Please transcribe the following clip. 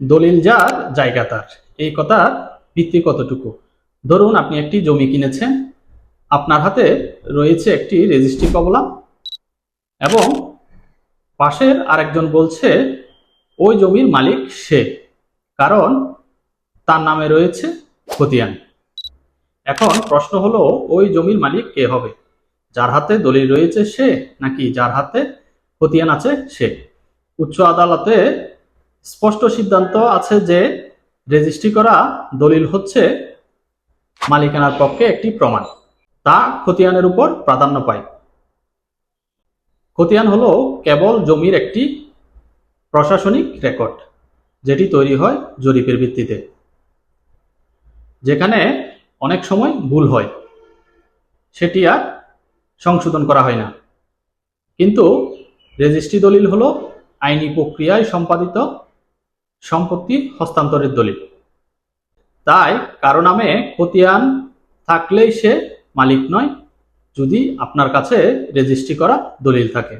দলিল যার, জায়গা তার। এই কথার ভিত্তি কতটুকু? ধরুন আপনি একটি জমি কিনেছেন, আপনার হাতে রয়েছে একটি রেজিস্ট্রি কবলা এবং পাশের আরেকজন বলছে, ওই জমির মালিক সে, কারণ তার নামে রয়েছে খতিয়ান। এখন প্রশ্ন হলো, ওই জমির মালিক কে হবে? যার হাতে দলিল রয়েছে সে, নাকি যার হাতে খতিয়ান আছে সে? উচ্চ আদালতে স্পষ্ট সিদ্ধান্ত আছে যে রেজিস্ট্রি করা দলিল হচ্ছে মালিকানার পক্ষে একটি প্রমাণ। তা খতিয়ানের উপর প্রাধান্য পায়। খতিয়ান হলো কেবল জমির একটি প্রশাসনিক রেকর্ড, যেটি তৈরি হয় জরিপের ভিত্তিতে, যেখানে অনেক সময় ভুল হয়। সেটি আর সংশোধন করা হয় না। কিন্তু রেজিস্ট্রি দলিল হলো আইনি প্রক্রিয়ায় সম্পাদিত সম্পত্তি হস্তান্তরের দলিল। তাই কারও নামে খতিয়ান থাকলেই সে মালিক নয়, যদি আপনার কাছে রেজিস্ট্রি করা দলিল থাকে।